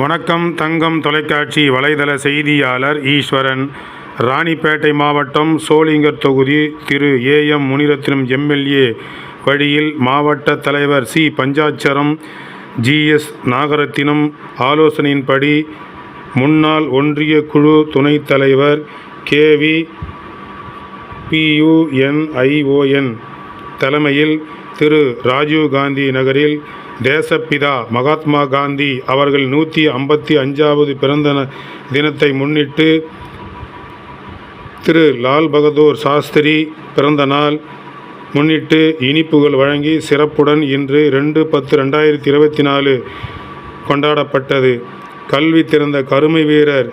வணக்கம் தங்கம் தொலைக்காட்சி வலைதள செய்தியாளர் ஈஸ்வரன். ராணிப்பேட்டை மாவட்டம் சோளிங்கர் தொகுதி திரு ஏ எம் முனிரத்னம் எம்எல்ஏ வழியில் மாவட்ட தலைவர் C Panchatcharam G S Nagarathinam ஆலோசனையின்படி முன்னாள் ஒன்றிய குழு துணைத் தலைவர் கேவி பியுஎன்ஐஓஎன் தலைமையில் திரு ராஜீவ் காந்தி நகரில் தேசப்பிதா மகாத்மா காந்தி அவர்கள் நூற்றி ஐம்பத்தி அஞ்சாவது பிறந்த தினத்தை முன்னிட்டு திரு லால் பகதூர் சாஸ்திரி பிறந்த நாள் முன்னிட்டு இனிப்புகள் வழங்கி சிறப்புடன் இன்று ரெண்டு பத்து ரெண்டாயிரத்தி இருபத்தி நாலு கொண்டாடப்பட்டது. கல்வி திறந்த கருமை வீரர்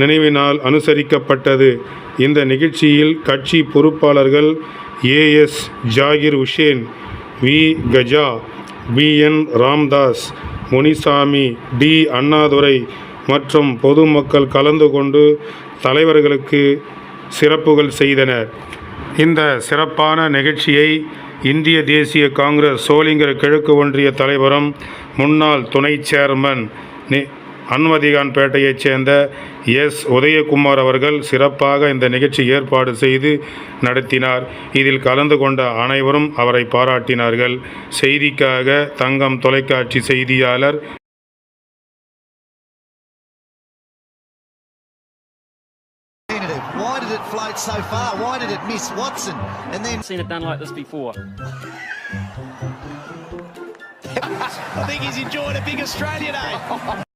நினைவினால் அனுசரிக்கப்பட்டது. இந்த நிகழ்ச்சியில் கட்சி பொறுப்பாளர்கள் AS Zakir Hussain V. Gaja PN Ramdas Munisamy T. Annadurai மற்றும் பொதுமக்கள் கலந்து கொண்டு தலைவர்களுக்கு சிறப்புகள் செய்தனர். இந்த சிறப்பான நிகழ்ச்சியை இந்திய தேசிய காங்கிரஸ் சோளிங்கர் கிழக்கு ஒன்றிய தலைவரும் முன்னாள் துணை சேர்மன் நி அன்மதிகான் பேட்டையைச் சேர்ந்த எஸ் உதயகுமார் அவர்கள் சிறப்பாக இந்த நிகழ்ச்சி ஏற்பாடு செய்து நடத்தினார் இதில் கலந்து கொண்ட அனைவரும் அவரை பாராட்டினார்கள் செய்திக்காக தங்கம் தொலைக்காட்சி செய்தியாளர் Why did it float so far? Why did it miss Watson? And then seen it done like this before. I think he's enjoying a big Australia day.